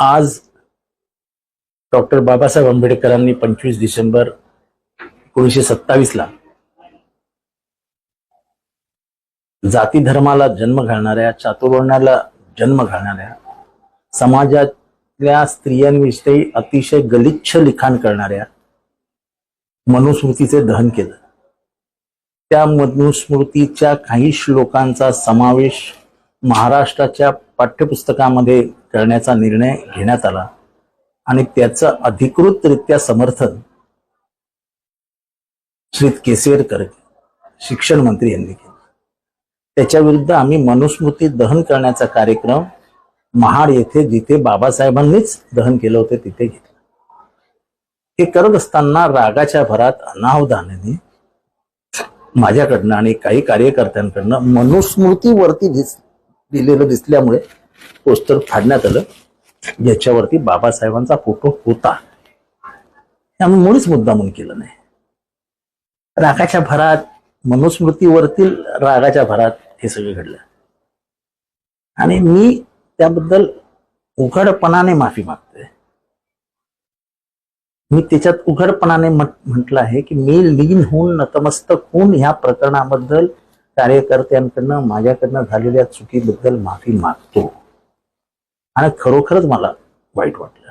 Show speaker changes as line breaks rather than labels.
आज डॉक्टर बाबासाहेब आंबेडकरांनी पंचवीस डिसेंबर एकोणीसशे सत्तावीस ला जाती धर्माला जन्म घालणाऱ्या चातुर्वर्णाला जन्म घालणाऱ्या समाजातल्या स्त्रियांविषयी अतिशय गलिच्छ लिखाण करणाऱ्या मनुस्मृतीचे दहन केलं. त्या मनुस्मृतीच्या काही श्लोकांचा समावेश महाराष्ट्राच्या पाठ्यपुस्तकामध्ये करण्याचा निर्णय घेण्यात आला आणि त्याचं अधिकृतरित्या समर्थन श्री केसवेरकर शिक्षण मंत्री यांनी केलं. त्याच्या विरुद्ध आम्ही मनुस्मृती दहन करण्याचा कार्यक्रम महाड येथे जिथे बाबासाहेबांनीच दहन केलं होतं तिथे घेतलं. हे करत असताना रागाच्या भरात अनावधानाने माझ्याकडनं आणि काही कार्यकर्त्यांकडनं मनुस्मृतीवरती दिस दिलेलं दिसल्यामुळे पोस्टर फाडण्यात आलं. ज्याच्यावरती बाबासाहेबांचा फोटो होता. हे आम्ही मुळीच मुद्दामून केलं नाही. रागाच्या भरात मनुस्मृतीवरतील रागाच्या भरात हे सगळं घडलं. आणि मी त्याबद्दल उघडपणाने माफी मागतोय. मी त्याच्यात उघडपणाने म्हटलं आहे की मी लीन होऊन नतमस्तक होऊन ह्या प्रकरणाबद्दल कार्यकर्त्यांकडनं माझ्याकडनं झालेल्या चुकीबद्दल माफी मागतो. आणि खरोखरच मला वाईट वाटलं.